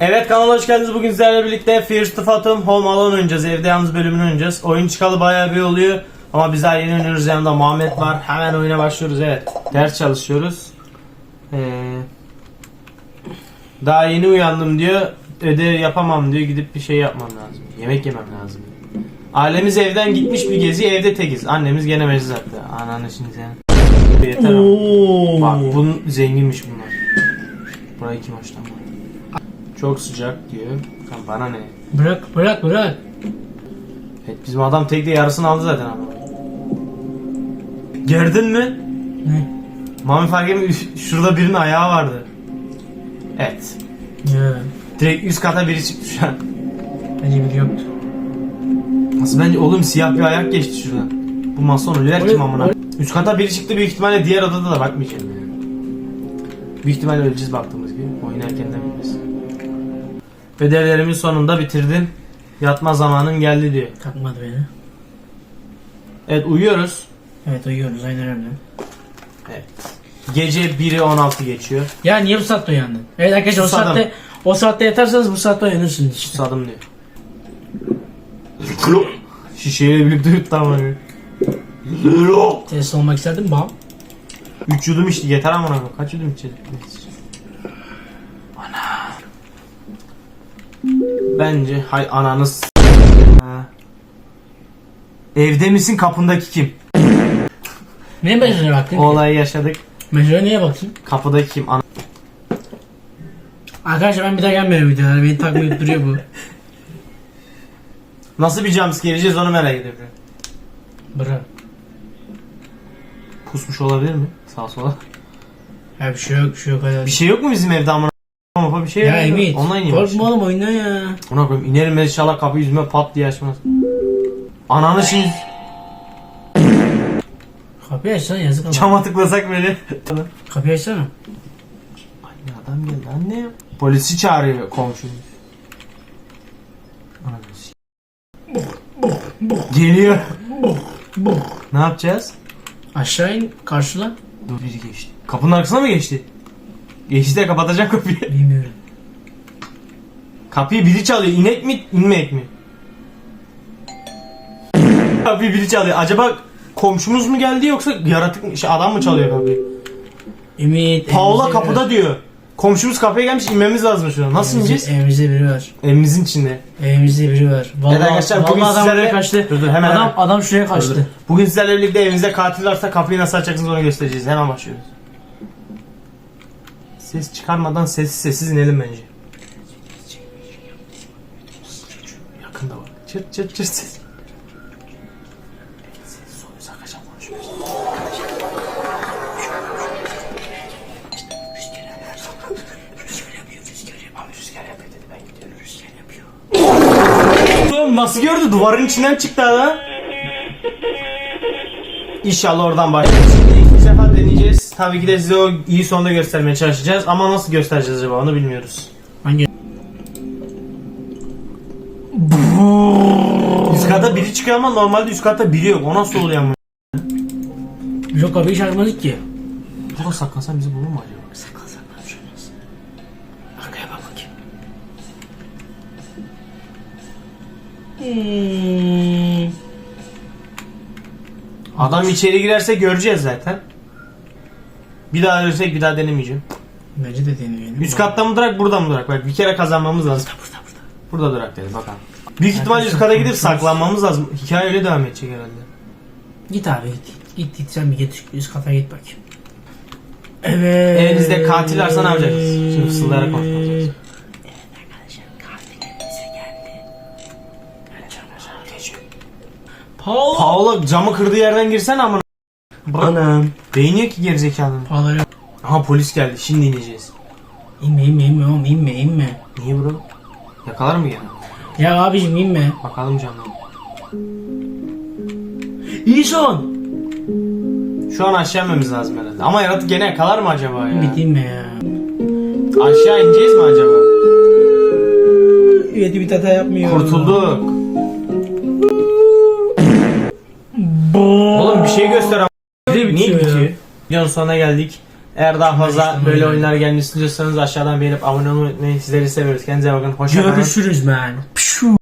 Evet kanala hoş geldiniz. Bugün sizlerle birlikte Fears to Fathom Home Alone oynayacağız. Evde yalnız bölümünü oynayacağız. Oyun çıkalı bayağı bir oluyor. Ama biz daha yeni oynuyoruz. Yanında Muhammed var. Hemen oyuna başlıyoruz. Evet. Ders çalışıyoruz. Ee, daha yeni uyandım diyor. Ödev yapamam diyor. Gidip bir şey yapmam lazım. Yemek yemem lazım. Ailemiz evden gitmiş bir gezi. Evde tekiz. Annemiz gene meclis attı. Ananı şimdi sen. Yeter ama. Bak bunun zenginmiş bunlar. Burayı kim açtı ama? Çok sıcak diyor. Lan bana ne? Bırak bırak bırak. Evet bizim adam tekte yarısını aldı zaten ama. Gerdin mi? Ne? Mami fark etmiyor. Şurada birinin ayağı vardı. Evet. Ya, Direkt üst kata biri çıktı şu an. bence biri yoktu. Nasıl bence oğlum siyah bir ayak geçti şuradan. Bu mason ölüler kim amına? Üst kata biri çıktı büyük ihtimalle diğer odada da bakmayacağım yani. Büyük ihtimalle öleceğiz baktığımız gibi. Oyun erkenden bilmez. Ödevlerimin sonunda bitirdim. Yatma zamanın geldi diyor. Takmadı beni. Evet uyuyoruz. Evet uyuyoruz aynen öyle. Evet. Gece 1'i 16 geçiyor. Ya niye bu saatte uyandın? Evet arkadaşlar o Susadım. saatte o saatte yatarsanız bu saatte uyanırsınız işte. Susadım diyor. Şişeyle birlikte yuttu ama. Test olmak isterdim bam. 3 yudum içti yeter amına koyayım. Kaç yudum içecek? Bence hay ananız. Ha. Evde misin kapındaki kim? Ne mesajına baktın? O olayı yaşadık. Mesaja niye bakayım? Kapıdaki kim? Ana. Arkadaşlar ben bir daha gelmiyorum videolara. Beni takmayıp duruyor bu. Nasıl bir jumpscare yiyeceğiz onu merak ediyorum. Bırak. Pusmuş olabilir mi? Sağa sola. Ya bir şey yok bir şey yok hadi. Bir şey yok mu bizim evde amına? Ama bir şey ya yok. Ümit. Online yemiş. Korkma oğlum oyna ya. Ona koyayım inerim inşallah kapı yüzüme pat diye açmaz. Ananı şimdi Kapıyı açsana yazık ama. cama tıklasak böyle. Kapıyı açsana. Anne adam geldi anne. Polisi çağırıyor komşumuz. Ananı s- Geliyor. ne yapacağız? Aşağı in karşıla. Dur biri geçti. Kapının arkasına mı geçti? Geçti kapatacak kapıyı. Bilmiyorum. Kapıyı biri çalıyor. İnek mi inmek mi? kapıyı biri çalıyor. Acaba komşumuz mu geldi yoksa yaratık şey, adam mı çalıyor kapıyı? Ümit. Paula evimizde biri kapıda diyor. Komşumuz kapıya gelmiş inmemiz lazım şu an. Nasıl var. ineceğiz? Evimizde biri var. Evimizin içinde. Evimizde biri var. Vallahi, Evet arkadaşlar, bugün adam sizlerle- kaçtı. Dur, dur, hemen, adam, hemen. adam şuraya Dur, dur. kaçtı. Bugün sizlerle birlikte evinizde katil varsa kapıyı nasıl açacaksınız onu göstereceğiz. Hemen başlıyoruz. Ses çıkarmadan sessiz sessiz inelim bence. Yakında var. Çırt çırt çırt ses. Nasıl gördü duvarın içinden çıktı adam. İnşallah oradan başlayacağız. Şimdi ikinci defa deneyeceğiz. Tabii ki de size o iyi sonunda göstermeye çalışacağız. Ama nasıl göstereceğiz acaba onu bilmiyoruz. Hangi? Üst kata biri çıkıyor ama normalde üst katta biri yok. O nasıl oluyor ama? Yok kapıyı çarpmadık ki. Burada saklansan bizi bulur mu acaba? Saklan saklan. Arkaya bak bakayım. Hmm. Adam içeri girerse göreceğiz zaten. Bir daha ölürsek bir daha denemeyeceğim. Bence de deneyelim. Üst katta mı durak burada mı durak? Bak bir kere kazanmamız lazım. Burada burada. Burada durak dedi bakalım. Büyük ihtimalle üst kata gidip saklanmamız lazım. Hikaye öyle devam edecek herhalde. Git abi git. Git git sen bir git üst kata git bakayım. Evet. Elinizde katil varsa ne yapacaksınız? Şimdi fısıldayarak konuşmamız lazım. Paula. Paula camı kırdığı yerden girsene amına. Anam. Değiniyor ki gerizekalı. Yok. Aha polis geldi. Şimdi ineceğiz. İnme inme inme oğlum inme inme. Niye bro? Yakalar mı gene? Ya abicim inme. Bakalım canım. İyi son. Şu an aşağı inmemiz lazım herhalde. Ama yaratık gene yakalar mı acaba ya? Ümit inme ya. Aşağı ineceğiz mi acaba? Evet Ümit hata yapmıyor. Kurtulduk. Oğlum bir şey göster ya? bitiyor? Videonun sonuna geldik. Eğer daha fazla İşte böyle öyle. oyunlar gelmesini istiyorsanız aşağıdan beğenip abone olmayı unutmayın. Sizleri seviyoruz. Kendinize bakın. Hoşça kalın. Görüşürüz man.